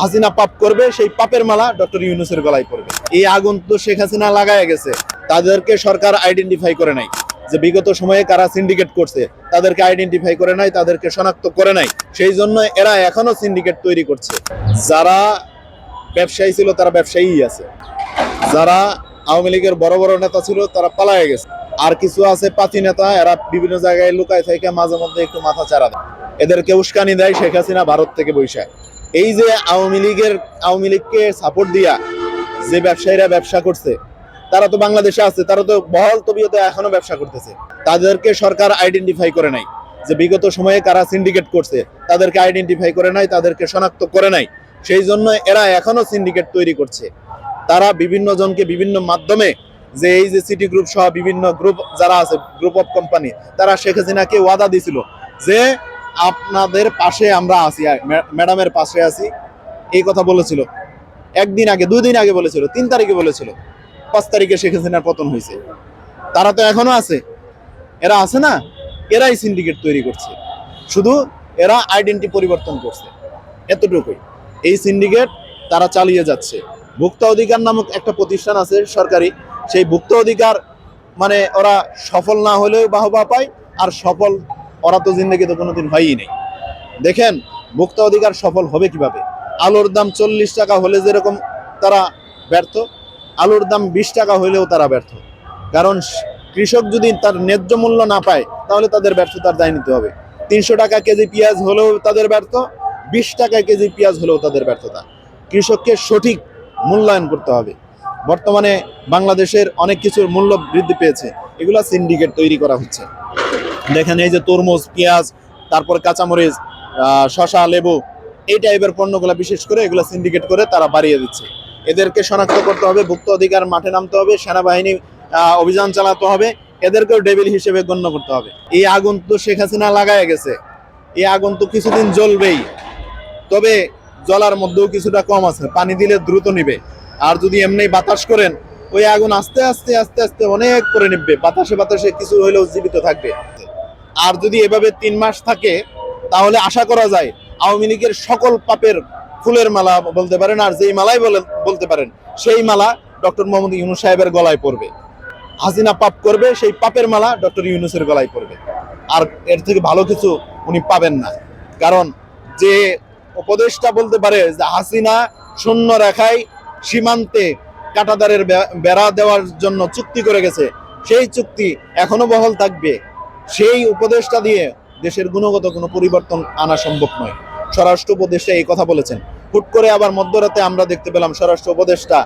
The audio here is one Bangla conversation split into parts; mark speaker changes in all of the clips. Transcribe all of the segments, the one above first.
Speaker 1: হাসিনা পাপ করবে, সেই পাপের মালা ডক্টর ইউনুসের গলায় পড়বে। এই আগুন তো শেখ হাসিনা লাগায় গেছে। তাদেরকে সরকার আইডেন্টিফাই করে নাই। যে বিগত সময়ে কারা সিন্ডিকেট করছে, তাদেরকে আইডেন্টিফাই করে নাই, তাদেরকে শনাক্ত করে নাই। সেই জন্য এরা এখনও সিন্ডিকেট তৈরি করছে। যারা ব্যবসায়ী ছিল, তারা ব্যবসায়ী আছে। যারা আওয়ামী লীগের বড় বড় নেতা ছিল, তারা পালায়ে গেছে। আর কিছু আছে পাতি নেতা, এরা বিভিন্ন জায়গায় লুকায় থেকে, মাঝে মধ্যে একটু মাথা চারা দেয়। এদেরকে উস্কানি দেয় শেখ হাসিনা ভারত থেকে বৈশাখ। এই যে আওয়ামী লীগের, আওয়ামী লীগকে সাপোর্ট দিয়া যে ব্যবসায়ীরা ব্যবসা করছে, তারা তো বাংলাদেশে আছে, তারা তো বহল তবিয়তে এখনও ব্যবসা করতেছে। তাদেরকে সরকার আইডেন্টিফাই করে নাই যে বিগত সময়ে কারা সিন্ডিকেট করছে, তাদেরকে আইডেন্টিফাই করে নাই, তাদেরকে শনাক্ত করে নাই। সেই জন্য এরা এখনও সিন্ডিকেট তৈরি করছে। তারা বিভিন্ন জনকে বিভিন্ন মাধ্যমে যে এই যে সিটি গ্রুপ সহ বিভিন্ন গ্রুপ যারা আছে গ্রুপ অফ কোম্পানি তারা শেখ হাসিনাকে ওয়াদা দিছিল যে আপনাদের পাশে আমরা আছি ম্যাডামের পাশে আছি। এই কথা বলেছিল। একদিন আগে, দুই দিন আগে বলেছিল, তিন তারিখে বলেছিল। পাঁচ তারিখে শেখ হাসিনার পতন হয়েছে। তারা তো এখনও আছে। এরা আছে না? এরাই সিন্ডিকেট তৈরি করছে। শুধু এরা আইডেন্টি পরিবর্তন করছে। এতটুকুই। এই সিন্ডিকেট তারা চালিয়ে যাচ্ছে। ভুক্ত অধিকার নামক একটা প্রতিষ্ঠান আছে সরকারি। সেই ভুক্ত অধিকার মানে ওরা সফল না হলেও বাহবা পায়, আর সফল ওরা তো কোনোদিন হয়ই নেই। দেখেন, ভোক্তা অধিকার সফল হবে কীভাবে? আলুর দাম চল্লিশ টাকা হলে যেরকম তারা ব্যর্থ, আলুর দাম বিশ টাকা হলেও তারা ব্যর্থ। কারণ কৃষক যদি তার ন্যায্য মূল্য না পায়, তাহলে তাদের ব্যর্থতার দায় নিতে হবে। তিনশো টাকা কেজি পেঁয়াজ হলেও তাদের ব্যর্থ, বিশ টাকা কেজি পেঁয়াজ হলেও তাদের ব্যর্থতা। কৃষককে সঠিক মূল্যায়ন করতে হবে। বর্তমানে বাংলাদেশের অনেক কিছুর মূল্য বৃদ্ধি পেয়েছে। এগুলো সিন্ডিকেট তৈরি করা হচ্ছে। দেখেন এই যে তরমুজ, পেঁয়াজ, তারপর কাঁচামরিচ শসা, লেবু, এই টাইপের পণ্যগুলো বিশেষ করে এগুলো সিন্ডিকেট করে তারা বাড়িয়ে দিচ্ছে। এদেরকে শনাক্ত করতে হবে, ভুক্ত অধিকার মাঠে নামতে হবে, সেনাবাহিনী অভিযান চালাতে হবে, এদেরকেও ডেবিল হিসেবে গণ্য করতে হবে। এই আগুন তো শেখ হাসিনা লাগায় গেছে। এই আগুন তো কিছুদিন জ্বলবেই। তবে জ্বলার মধ্যেও কিছুটা কম আছে, পানি দিলে দ্রুত নিবে। আর যদি এমনি বাতাস করেন, ওই আগুন আস্তে আস্তে আস্তে আস্তে অনেক করে নিবে। বাতাসে বাতাসে কিছু হলেও জীবিত থাকবে। আর যদি এভাবে তিন মাস থাকে, তাহলে আশা করা যায় আওয়ামী লীগের সকল পাপের ফুলের মালা বলতে পারেন, আর যেই মালাই বলে বলতে পারেন, সেই মালা ডক্টর মোহাম্মদ ইউনুস সাহেবের গলায় পড়বে। হাসিনা পাপ করবে, সেই পাপের মালা ডক্টর ইউনুসের গলায় পড়বে। আর এর থেকে ভালো কিছু উনি পাবেন না। কারণ যে উপদেশটা বলতে পারে যে হাসিনা শূন্য রেখায় সীমান্তে কাটাদারের বেড়া দেওয়ার জন্য চুক্তি করে গেছে, সেই চুক্তি এখনও বহল থাকবে। সেই উপদেশটা দিয়ে দেশের গুণগত কোনো পরিবর্তন আনা সম্ভব নয়। স্বরাষ্ট্র উপদেষ্টা এই কথা বলেছেন। হুট করে আবার মধ্যরাতে আমরা দেখতে পেলাম স্বরাষ্ট্র উপদেষ্টা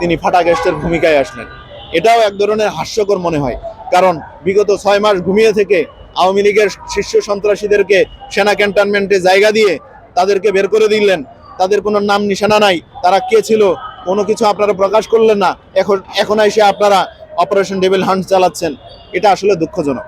Speaker 1: তিনি ফাটা ভূমিকায় আসলেন। এটাও এক ধরনের হাস্যকর মনে হয়। কারণ বিগত ছয় মাস ঘুমিয়ে থেকে আওয়ামী লীগের শীর্ষ সন্ত্রাসীদেরকে সেনা ক্যান্টনমেন্টে জায়গা দিয়ে তাদেরকে বের করে দিলেন। তাদের কোনো নাম নিশানা নাই। তারা কে ছিল? কোনো কিছু আপনারা প্রকাশ করলেন না। এখন এখন এসে আপনারা অপারেশন ডেভিল হান্ট চালাচ্ছেন। এটা আসলে দুঃখজনক।